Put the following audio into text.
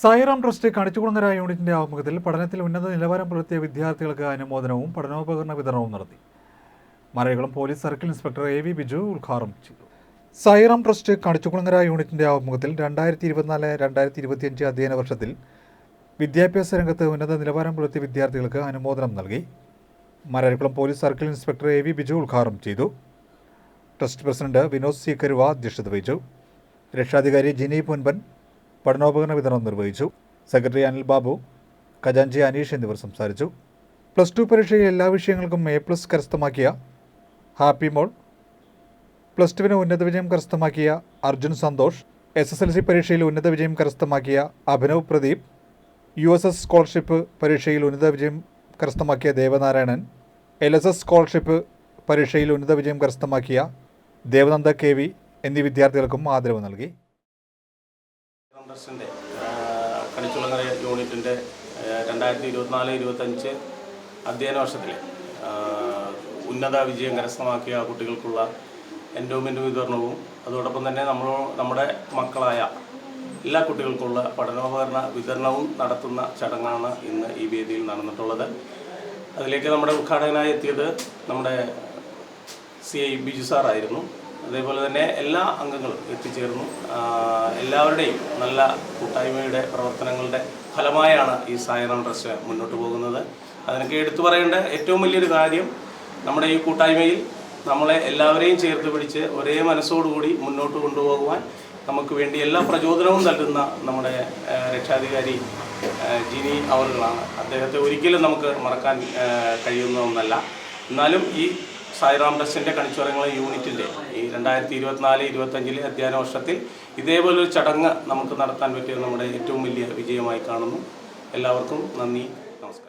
Sairam trust Kanichukulangara യൂണിറ്റിന്റെ ആഭിമുഖ്യത്തിൽ പഠനത്തിൽ ഉന്നത നിലവാരം പുലർത്തിയ വിദ്യാർത്ഥികൾക്ക് അനുമോദനവും പഠനോപകരണ വിതരണവും നടത്തി. Marayakulam police circle inspector A V Biju ഉദ്ഘാടനം ചെയ്തു. സൈറാം ട്രസ്റ്റ് കണിച്ചുകുളങ്ങര യൂണിറ്റിന്റെ ആഭിമുഖ്യത്തിൽ രണ്ടായിരത്തി ഇരുപത്തിനാല് രണ്ടായിരത്തി ഇരുപത്തിയഞ്ച് അധ്യയന വർഷത്തിൽ വിദ്യാഭ്യാസ രംഗത്ത് ഉന്നത നിലവാരം പുലർത്തിയ വിദ്യാർത്ഥികൾക്ക് അനുമോദനം നൽകി. Marayakulam police circle inspector A V Biju ഉദ്ഘാടനം ചെയ്തു. Trust president Vinod C Karuva അധ്യക്ഷത വഹിച്ചു. രക്ഷാധികാരി ജിനി പൊൻപൻ പഠനോപകരണ വിതരണം നിർവഹിച്ചു. സെക്രട്ടറി അനിൽ ബാബു ഖജാൻജി അനീഷ് എന്നിവർ സംസാരിച്ചു. പ്ലസ് ടു പരീക്ഷയിൽ എല്ലാ വിഷയങ്ങൾക്കും എ പ്ലസ് കരസ്ഥമാക്കിയ ഹാപ്പി മോൾ. പ്ലസ് ടുവിന് ഉന്നത വിജയം കരസ്ഥമാക്കിയ Arjun Santhosh. S S L C പരീക്ഷയിൽ ഉന്നത വിജയം കരസ്ഥമാക്കിയ Abhinav Pradeep. U S S scholarship പരീക്ഷയിൽ ഉന്നത വിജയം കരസ്ഥമാക്കിയ Devanarayanan. L S S scholarship പരീക്ഷയിൽ ഉന്നത വിജയം കരസ്ഥമാക്കിയ ദേവനന്ദ കെ വി എന്നീ വിദ്യാർത്ഥികൾക്കും ആദരവ് നൽകി. ട്രസ്റ്റിന്റെ കണിച്ചുളങ്ങര യൂണിറ്റിന്റെ രണ്ടായിരത്തി ഇരുപത്തിനാല് ഇരുപത്തഞ്ച് അധ്യയന വർഷത്തിലെ ഉന്നത വിജയം കരസ്ഥമാക്കിയ കുട്ടികൾക്കുള്ള എൻഡോമെന്റ് വിതരണവും അതോടൊപ്പം തന്നെ നമ്മൾ നമ്മുടെ മക്കളായ എല്ലാ കുട്ടികൾക്കുള്ള പഠനോപകരണ വിതരണവും നടത്തുന്ന ചടങ്ങാണ് ഇന്ന് ഈ വേദിയിൽ നടന്നിട്ടുള്ളത്. അതിലേക്ക് നമ്മുടെ ഉദ്ഘാടകനായി എത്തിയത് നമ്മുടെ സി ഐ ബിജു സാറായിരുന്നു. അതേപോലെ തന്നെ എല്ലാ അംഗങ്ങളും എത്തിച്ചേർന്നു. എല്ലാവരുടെയും നല്ല കൂട്ടായ്മയുടെ പ്രവർത്തനങ്ങളുടെ ഫലമായാണ് ഈ സായനം ട്രസ്റ്റ് മുന്നോട്ട് പോകുന്നത്. അതിനൊക്കെ എടുത്തു പറയേണ്ട ഏറ്റവും വലിയൊരു കാര്യം നമ്മുടെ ഈ കൂട്ടായ്മയിൽ നമ്മളെ എല്ലാവരെയും ചേർത്ത് പിടിച്ച് ഒരേ മനസ്സോടുകൂടി മുന്നോട്ട് കൊണ്ടുപോകുവാൻ നമുക്ക് വേണ്ടി എല്ലാ പ്രചോദനവും നൽകുന്ന നമ്മുടെ രക്ഷാധികാരി ജിനി അവറുകളാണ്. അദ്ദേഹത്തെ ഒരിക്കലും നമുക്ക് മറക്കാൻ കഴിയുന്ന ഒന്നല്ല. എന്നാലും ഈ സായിറാം ട്രസ്റ്റിന്റെ കണിച്ചുറങ്ങൾ യൂണിറ്റിന്റെ ഈ രണ്ടായിരത്തി ഇരുപത്തിനാല് ഇരുപത്തഞ്ചിലെ അധ്യയന വർഷത്തിൽ ഇതേപോലൊരു ചടങ്ങ് നമുക്ക് നടത്താൻ പറ്റിയത് നമ്മുടെ ഏറ്റവും വലിയ വിജയമായി കാണുന്നു. എല്ലാവർക്കും നന്ദി നമസ്കാരം.